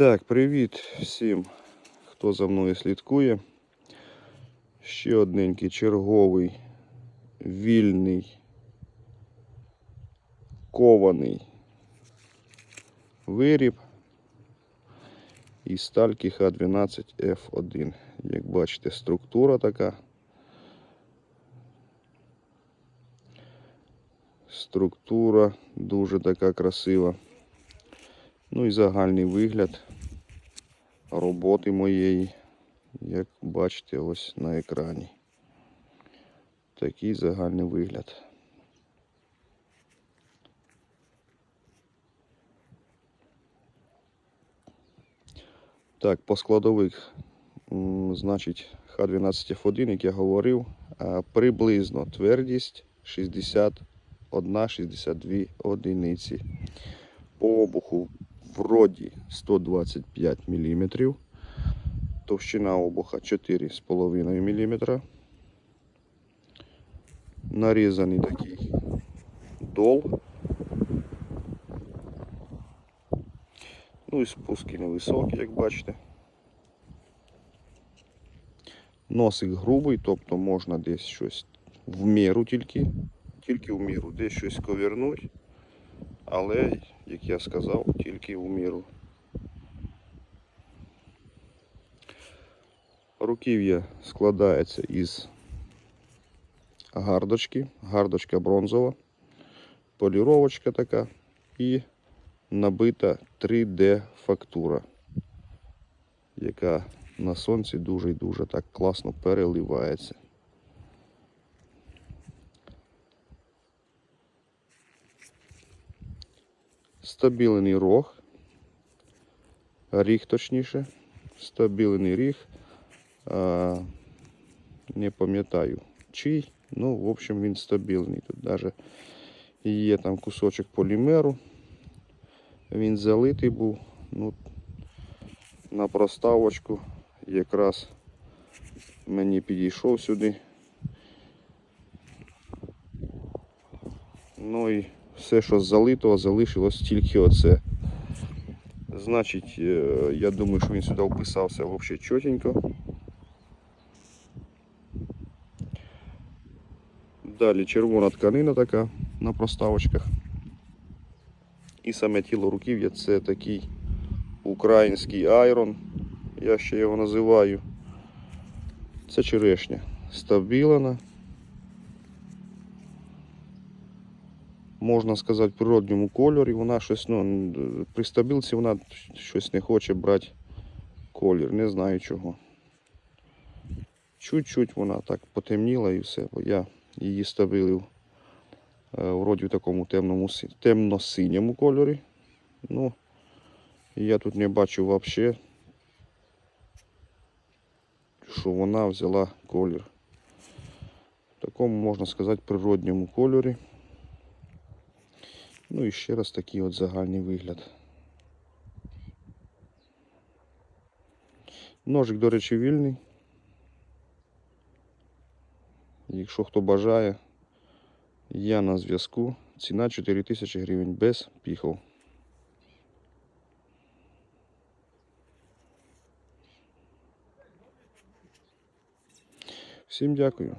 Так, привіт всім, хто за мною слідкує. Ще одненький черговий вільний кований виріб із стальки Х12F1. Як бачите, структура така. Структура дуже така красива. Ну і загальний вигляд роботи моєї, як бачите ось на екрані. Такий загальний вигляд. Так, по складових, значить, Х12F1, як я говорив, приблизно твердість 61-62 одиниці. По обуху вроді 125 мм. Товщина обуха 4,5 мм. Нарізаний такий дол. Ну і спуски невисокі, як бачите. Носик грубий, тобто можна десь щось в міру тільки, тільки в міру, десь щось ковернуть. Але, як я сказав, тільки в міру. Руків'я складається із гардочки, гардочка бронзова, поліровочка така і набита 3D фактура, яка на сонці дуже і дуже так класно переливається. Стабілений рог, ріг точніше, стабілений ріг. А, не пам'ятаю чий, ну, в общем, він стабільний. Тут навіть є там кусочок полімеру. Він залитий був. Ну, на проставочку якраз мені підійшов сюди. Ну і все, що залитого, залишилось тільки оце. Значить, е, я думаю, що він сюди вписався взагалі чотенько. Далі червона тканина така на проставочках. І саме тіло руків'я це такий український айрон, я ще його називаю. Це черешня. Стабілена. Можна сказати, природньому кольорі. Вона щось, ну, при стабілці вона щось не хоче брати колір, не знаю чого. Чуть-чуть вона так потемніла і все, бо я її стабилив е, вроді в такому темному, темно-синьому кольорі. Ну, я тут не бачу взагалі, що вона взяла колір. В такому, можна сказати, природньому кольорі. Ну і ще раз такий от загальний вигляд. Ножик, до речі, вільний. Якщо хто бажає, я на зв'язку. Ціна 4000 гривень без піхов. Всім дякую.